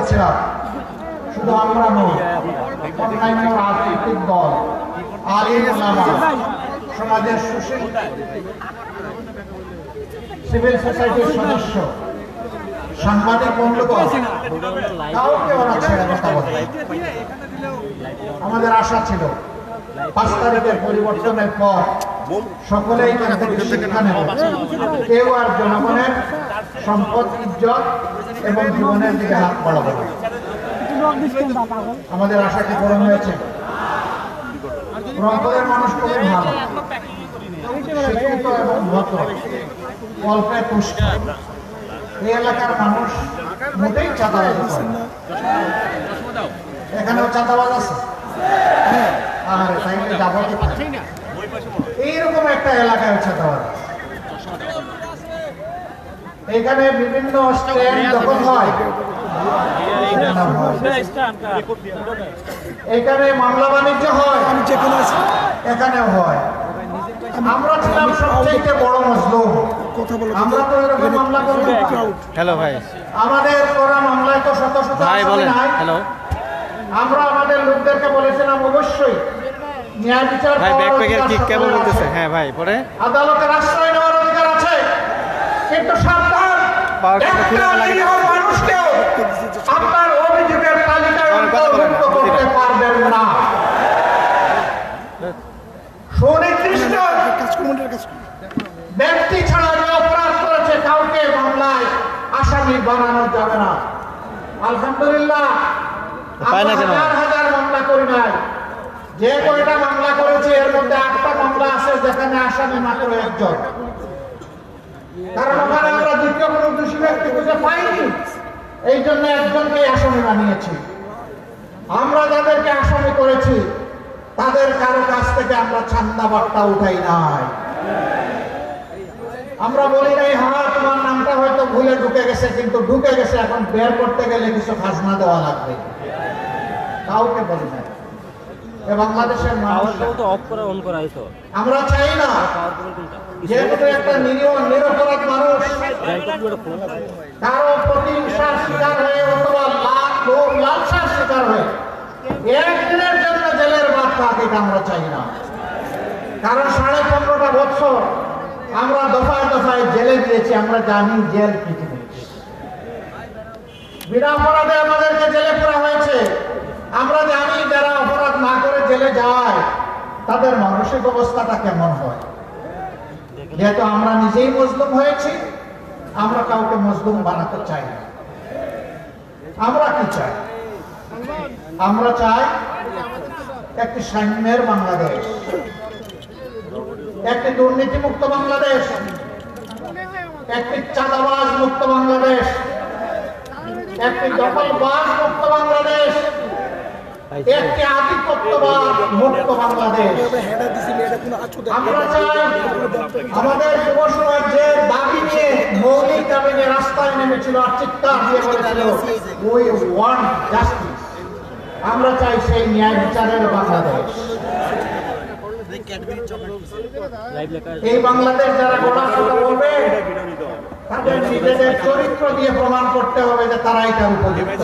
করেছিলাম। শুধু আমরা নই, অন্যান্য রাজনৈতিক দল আলিম সমাজের সুশীল সিভিল সোসাইটির সদস্য, সাংবাদিক আমাদের আশা ছিল, পাঁচ তারিখের পরিবর্তনের পর সকলেই কেউ আর জনগণের সম্পদ, ইজ্জত এবং জীবনের দিকে হাত বাড়াবে। আমাদের আশা কি পূরণ হয়েছে? রংপুরের মানুষ খুবই ভালো। শিক্ষিত এবং অল্পে পুষ্ট। এই এলাকার মানুষ মোটেই চাঁদাবাজি এখানেও চাঁদাবাজ আছে? আর তাইলে যাব এইরকম একটা এলাকায় চাঁদাবাজ। আছে। এখানে বিভিন্ন স্ট্যান্ড যখন হয়। এখানে মামলা বাণিজ্য হয়। যেখানে আছি এখানেও হয়। আমরা ছিলাম সবচেয়ে বড় মজলুম। আমরা তো এরকম মামলা করলাম। হ্যালো ভাই। আমাদের করা মামলায় তো শত শত ভাই বলেন। হ্যালো আমরা আমাদের লোকদেরকে বলেছিলাম অবশ্যই ন্যায় বিচার ভাই ব্যাকপ্যাকের বলতেছে হ্যাঁ ভাই পরে আদালতের আশ্রয় নেওয়ার অধিকার আছে কিন্তু মানুষকেও আপনার অভিযোগের তালিকায় অন্তর্ভুক্ত করতে পারবেন না। সুনির্দিষ্ট ব্যক্তি ছাড়া যে অপরাধ করেছে কাউকে মামলায় আসামি বানানো যাবে না। আলহামদুলিল্লাহ হাজার হাজার মামলা করি নাই। যে কয়টা মামলা করেছি এর মধ্যে আটটা মামলা আছে যেখানে আসামি মাত্র একজন। কারণ ওখানে আমরা তাদের কাছ থেকে আমরা আমরা বলি নাই হ্যাঁ তোমার নামটা হয়তো ভুলে ঢুকে গেছে, কিন্তু ঢুকে গেছে, এখন বের করতে গেলে কিছু খাজনা দেওয়া লাগবে। কাউকে বলি এ বাংলাদেশের তো অফ করা অন করা হয়েছে আমরা চাই না। পাওয়ার করে কোনটা? যে কোনো একটা নিরীহ নিরপরাধ মানুষ কারও প্রতিহিংসার শিকার হয়ে অথবা লাখ লোক লালসার শিকার হয়ে একদিনের জন্য জেলের বাদ পাকে আমরা চাই না। কারণ সাড়ে পনেরোটা বছর আমরা দফায় দফায় জেলে দিয়েছি আমরা জানি জেল কি বিনা অপরাধে আমাদেরকে জেলে পড়া হয়েছে। আমরা জানি যারা না করে জেলে যায়, তাদের মানসিক অবস্থাটা কেমন হয়? যেহেতু আমরা নিজেই মজলুম হয়েছি, আমরা কাউকে মজলুম বানাতে চাই না। আমরা কি চাই? আমরা চাই একটি সাম্যের বাংলাদেশ, একটি দুর্নীতিমুক্ত বাংলাদেশ, একটি চাঁদাবাজ মুক্ত বাংলাদেশ, একটি দখলবাজ মুক্ত বাংলাদেশ। একটি আধিপত্যবাদ মুক্ত বাংলাদেশ। আমরা চাই আমাদের যুব দাবি নিয়ে মৌলিক দাবি নিয়ে রাস্তায় নেমেছিল আর দিয়ে আমরা চাই সেই ন্যায় বিচারের বাংলাদেশ। এই বাংলাদেশ যারা কথা বলবে, তাদের নিজেদের চরিত্র দিয়ে প্রমাণ করতে হবে যে তারা এটা উপযুক্ত।